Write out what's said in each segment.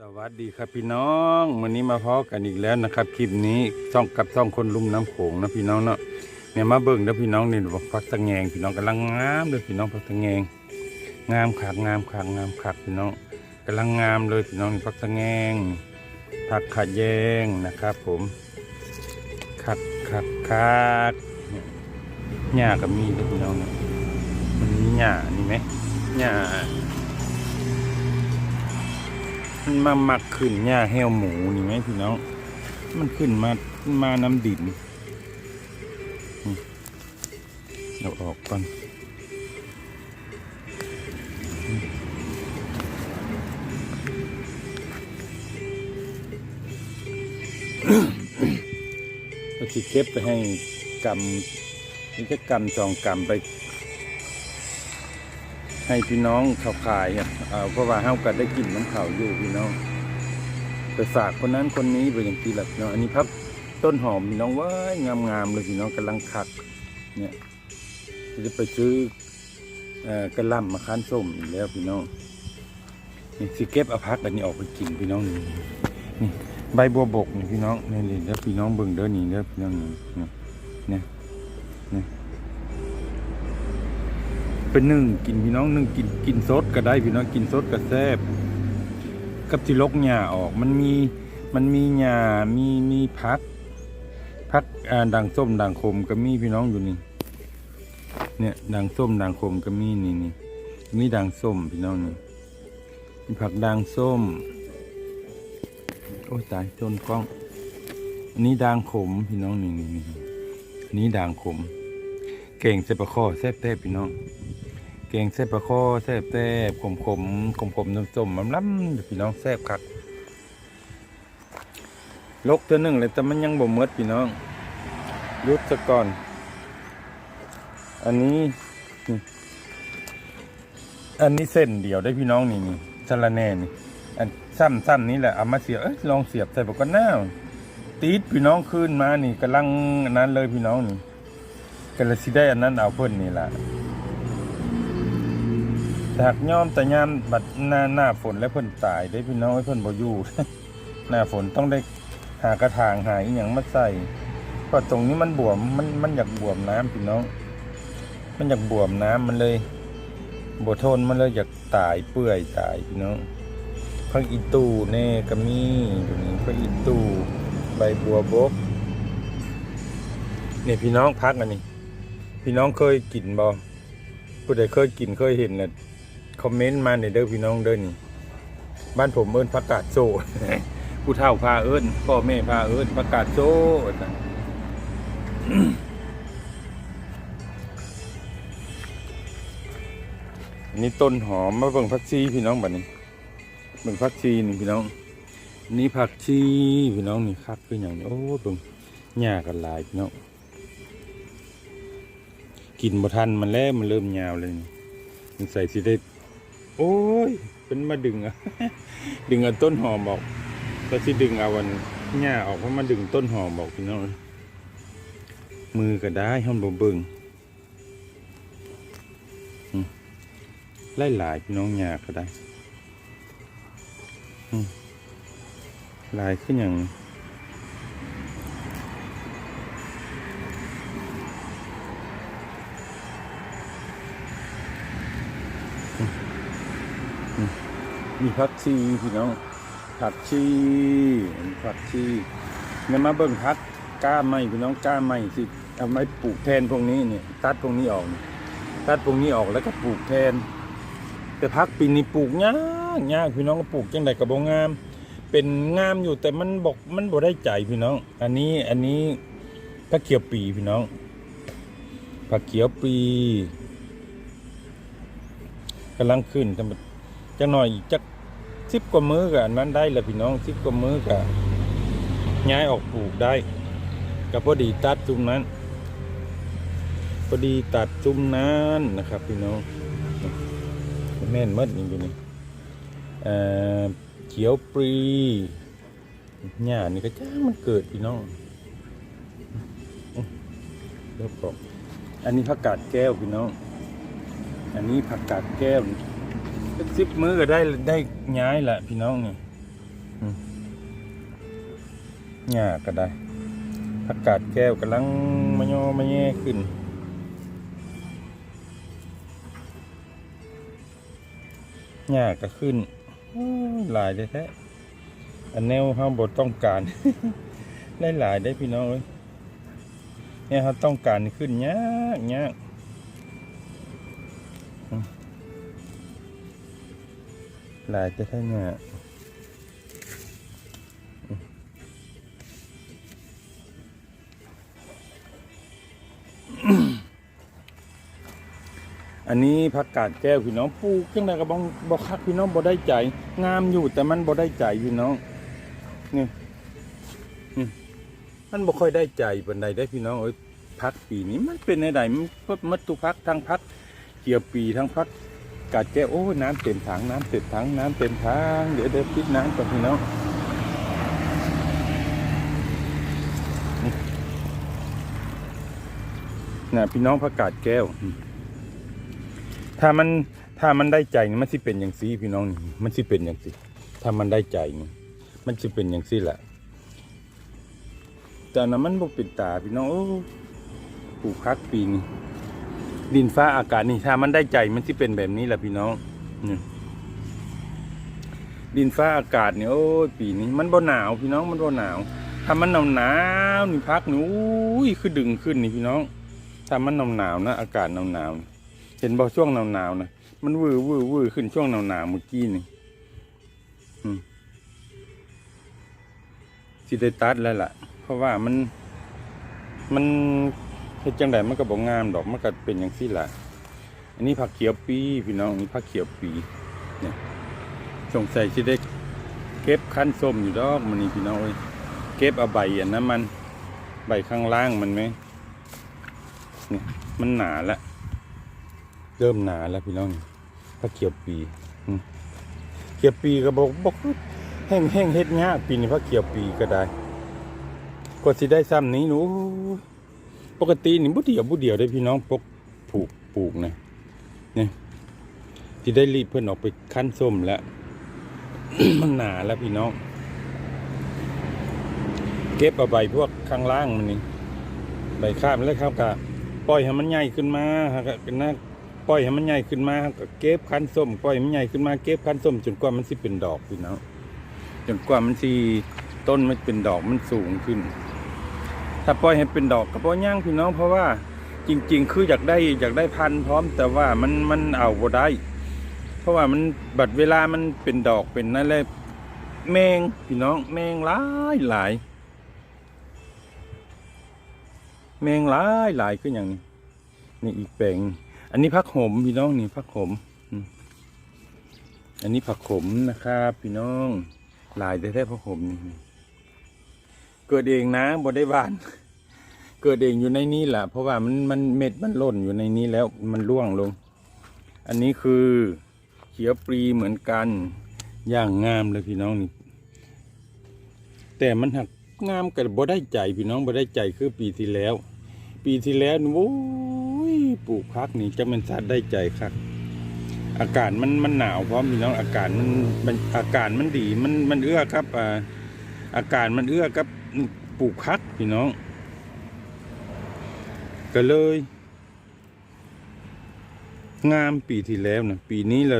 สวัสดีครับพี่น้องวันนี้มาพอกันอีกแล้วนะครับคลิปนี้ช่องกับช่องคนลุ่มน้ำโขงนะพี่น้องเนาะเนี่ยมาเบิ่งนะพี่น้องนี่พักตะแงงพี่น้องกำลังงามเลยพี่น้องพักตะแงงงามขากงามขากงามขากพี่น้องกำลังงามเลยพี่น้องนี่พักตะแงงผักขาดแยงนะครับ ผมขัดขัดขัดเนี่ยหญ้าก็มีเลยพี่น้องมันมีหญ้านี่ไหมหญ้า มันมามักขึ้นหญ้าแห้วหมูนี่ไหมพี่น้อง มันขึ้นมามาน้ำดินเราออกก่อนเราจะเก็บไปให้กำนี่ก็กำจองกำไป ให้พี่น้องเขาขายอะเอาเพราะว่าเฮาก็ได้กินน้ำเขาอยู่พี่น้อง ไปฝากคนนั้นคนนี้ไปอย่างที่หลักเนาะอันนี้พับต้นหอมพี่น้องว้ายงามๆเลยพี่น้องกำลังคัก เนี่ยจะไปซื้ออกระลำมาคั้นส้มอีกแล้วพี่น้องนี่สิเก็บอพักอันนี้ออกไปกินพี่น้องนี่นี่ใบบัวบกนี่พี่น้องนี่นี่แล้วพี่น้องเบิ่งเด้อนี่เด้อพี่น้องนี่เนี่ยเนี่ย เป็นนึ่งกินพี่น้องนึ่งกินกินสดก็ได้พี่น้องกินสดก็แซ่บกับที่ลกหญ้าออกมันมีมันมีหญ้ามีมีพักพักอ่าด่างส้มด่างขมก็มีพี่น้องอยู่นี่ เนี่ยด่างส้มด่างขมก็มีนี่นี่มีด่างส้มพี่น้องนี่มีผักด่างส้ม โอ้ยตายจนกล้องอันนี้ด่างขมพี่น้องนี่นี่นี่อันนี้ด่างขมเก่งเสปะข้อแซ่บแซ่บพี่น้อง เก่งเสปะข้อแซ่บแซ่บขมขมขมขมน้ำส้มมันล้ำพี่น้องแซ่บคักลกตัวหนึ่งเลยแต่มันยังบ่หมดพี่น้องยุดซะก่อน อันนี้ อันนี้เส้นเดียวได้พี่น้องนี่นี่สะระแน่นี่อันซ้ำซ้ำนี้แหละเอามาเสียบเอ้ยลองเสียบใส่ปากก้อนหน้าตีดพี่น้องขึ้นมานี่กำลังนั้นเลยพี่น้องนี่ก็เลยสิได้อันนั้นเอาเพิ่นนี่แหละ หากย่อมแต่ยามบัดหน้าหน้าฝนแล้วเพิ่นตายได้พี่น้องให้เพิ่นบ่อยู่ หน้าฝนต้องได้หากระถางหายอีหยังมาใส่เพราะตรงนี้มันบวมมันมันอยากบวมน้ำพี่น้อง มันอยากบวมน้ำมันเลยบ่ทนมันเลยอยากตายเปื่อยตายพี่น้องพักอีตูแน่ก็มีอยู่นี่พักอีตูใบบัวบกนี่พี่น้องพักอันนี้ พี่น้องเคยกินบ่ผู้ใดเคยกินเคยเห็นน่ะ คอมเมนต์มาในเด้อพี่น้องเด้อนี่บ้านผมเอิ้นผักกาดโซ่ผู้เฒ่าพาเอิ้นพ่อแม่พาเอิ้นผักกาดโซ่นอันนี่ต้นหอมมาเบิ่งผักชีพี่น้องบัดนี้เบิ่งผักชีนี่พี่น้อง นี่ผักชีพี่น้องนี่คักคือหยังนี่โอ้เบิ่งหญ้ากันหลายพี่น้องกินบ่ทันมันแล้วมันเริ่มยาวเลยนี่มันใส่สิได้ โอ้ย เป็นมาดึงอะดึงเอาต้นหอมออกก็สิดึงเอาวันหญ้าออกเพราะมาดึงต้นหอมออกพี่น้องมือก็ได้ห้องบ่เบิ่งไล่หลายพี่น้องหญ้าก็ได้หลายขึ้นอย่าง ผักชีพี่น้องผักชีผักชีเนี่ยมาเบิ่งพักก้าไม้พี่น้องก้าไม้สิเอาไม้ปลูกแทนพวกนี้เนี่ยตัดพวกนี้ออก ตัดพวกนี้ออกแล้วก็ปลูกแทน แต่พักปีนี้ปลูกยากยากพี่น้องก็ปลูกจังไดก็บ่งงาม เป็นงามอยู่แต่มันบอกมันบ่ได้ใจพี่น้อง อันนี้อันนี้ผักเขียวปีพี่น้องผักเขียวปีกำลังขึ้นจังหน่อยจัก สิบกว่ามือกับนั้นได้ละพี่น้องสิบกว่ามือกับย้ายออกปลูกได้ก็พอดีตัดจุ่มนั้นพอดีตัดจุ่มนั้นนะครับ พี่น้องแม่นหมดนี่อยู่นี่เอ่อเขียวปรีหญ้านี่ก็จ้ามันเกิดพี่น้องเดี๋ยวก่อนอันนี้ผักกาดแก้วพี่น้อง อันนี้ผักกาดแก้ว สิบมือก็ได้ได้ย้ายแหละพี่น้องนี่หญ้าก็ได้ผักกาดแก้วกำลังมะยอมะแย่ขึ้นหญ้าก็ขึ้นโอ้ยหลายแท้อันแนวเฮาบ่ต้องการ ได้หลายได้พี่น้องเอ้ยเนี่ยเฮาต้องการขึ้นยากยาก หลายแท้ๆเนี่ยอันนี้ผักกาดแก้วพี่น้องปลูกจังไดก็บ่บ่คักพี่น้องบ่ได้ใจ งามอยู่แต่มันบ่ได้ใจพี่น้องนี่นี่มันบ่ค่อยได้ใจปานใดได้พี่น้องเอ้ยพักปีนี้มันเป็นไดมันก็มัดตุพักทั้งพักเกี่ยวปีทั้งพัก กาดแก้วโอ้น้ำเต็มถังน้ำเต็มถังน้ำเต็มถังเดี๋ยวเดี๋ยวปิดน้ำก่อนพี่น้องนะพี่น้องผักกาดแก้ว ถ้ามันถ้ามันได้ใจนี่มันสิเป็นอย่างซีพี่น้องนี่มันสิเป็นอย่างซีถ้ามันได้ใจนี่มันสิเป็นอย่างซีแหละแต่นั้นมันบ่เป็นตาพี่น้องโอ้ปลูกพักปีนี้ ดินฟ้าอากาศนี่ถ้ามันได้ใจมันสิเป็นแบบนี้แหละพี่น้องนี่ดินฟ้าอากาศนี่โอ้ยปีนี้มันบ่หนาวพี่น้องมันบ่หนาวถ้ามันหนาวหนาวนี่พักนี่อุ้ยคือดึงขึ้นนี่พี่น้องถ้ามันหนาวหนาวนะอากาศหนาวหนาวเห็นบอกช่วงหนาวๆนาวนะมันวือวือวือขึ้นช่วงหนาวๆเมื่อกี้นี่อืมสิได้ตัดแล้วล่ะ เพราะว่ามันมัน เฮ็ดจังไดมันก็บ่งามดอกมันก็เป็นอย่างซี่ล่ะอันนี้ผักเขียวปีพี่น้องนี่ผักเขียวปีเนี่ยสงสัยสิได้เก็บคั้นส้มอยู่ดอกมันนี่พี่น้องเอ้ยเก็บเอาใบอันนั้นมันใบข้างล่างมันไหมเนี่ยมันหนาล้วเริ่มหนาแล้วพี่น้องพระเขียวปีเขียวปีก็บอกบอกแห้งแห้งเฮ็ดยากปีนี้พระเขียวปีก็ได้ก็สิได้ซ้ำนี้หนู ปกตินี่บุเดียวบุเดียวได้พี่น้องปกผูกปลูกนะนี่ที่ได้รีบเพื่อนออกไปขั้นส้มแล้ว มันหนาแล้วพี่น้อง เก็บเอาใบพวกข้างล่างมันนี่ใบข้ามแล้วครับกะปล่อยให้มันใหญ่ขึ้นมาฮะก็เป็นหน้าปล่อยให้มันใหญ่ขึ้นมาก็เก็บคั้นส้มปล่อยมันใหญ่ขึ้นมาเก็บคั้นส้มจนกว่ามันสิเป็นดอกพี่น้องจนกว่ามันสิต้นมันเป็นดอกมันสูงขึ้น ถ้าปล่อยให้เป็นดอกก็บ่ย่างพี่น้องเพราะว่าจริง ๆ คืออยากได้อยากได้พันธุ์พร้อม แต่ว่ามันมันเอาบ่ได้ เพราะว่ามันบัดเวลามันเป็นดอกเป็นนั่นแหละแมงพี่น้องแมงหลายหลายแมงหลายหลายคืออย่างนี้นี่อีกแปลงอันนี้ผักขมพี่น้องนี่ผักขมอันนี้ผักขมนะครับ พี่น้องหลายแต่แท้ผักขมนี่ เกิดเองนะบ่ได้บาน เกิดเองอยู่ในนี้แหละเพราะว่ามันมันเม็ดมันหล่นอยู่ในนี้แล้วมันร่วงลง อันนี้คือเขียวปรีเหมือนกันอย่างงามเลยพี่น้องนี่แต่มันหักงามกับบ่ได้ใจพี่น้องบ่ได้ใจคือปีที่แล้ว ปีที่แล้วนี่โอ้ยปลูกพักนี่จะเป็นสัตว์ได้ใจครับอากาศมันมันหนาวเพร้อมพี่น้องอากาศมันมันอากาศมันดีมันมันเอื้อครับอ่าอากาศมันเอื้อกับ ปลูกพักพี่น้อง ก็เลย งามปีที่แล้วนะปีนี้เรา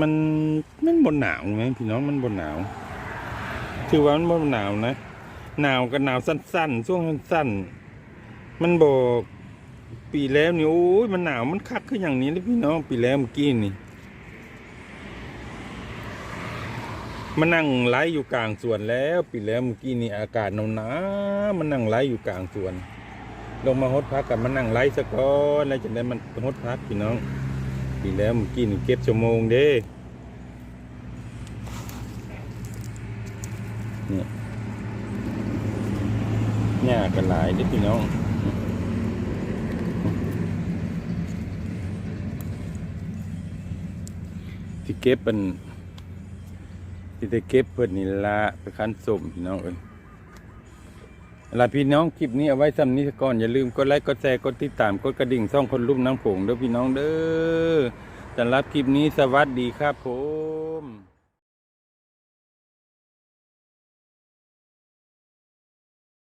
มันมันบนหนาวไหมพี่น้องมันบนหนาวถือว่ามันบนหนาวนะหนาวกับหนาวสั้นๆ ช่วงสั้นๆ มันบอกปีแล้วนี่โอ้ยมันหนาวมันคักขึ้นอย่างนี้เลยพี่น้องปีแล้วเมื่อกี้นี่ มันนั่งไล่อยู่กลางสวนแล้วปีแล้วเมื่อกี้นี่อากาศหนาวหนามันนั่งไล่อยู่กลางสวน ลงมาฮดพักกับมันนั่งไล่สะก้อนแล้วจะได้มันฮดพักพี่น้องปีแล้วเมื่อกี้นี่เก็บชั่วโมงเด้เนี่ยหญ้ากันหลายเด้พี่น้องที่เก็บเป็น ที่จะเก็บเพื่อนนี่ละไปคั้นสมพี่น้องเอ้ยลาล่ะพี่น้องคลิปนี้เอาไว้ซ้ำนี้ก่อนอย่าลืมกดไลค์กดแชร์กดติดตามกดกระดิ่งซ่องคนรุ่มน้ำผงเด้อพี่น้องเด้อจะรับคลิปนี้สวัสดีครับผม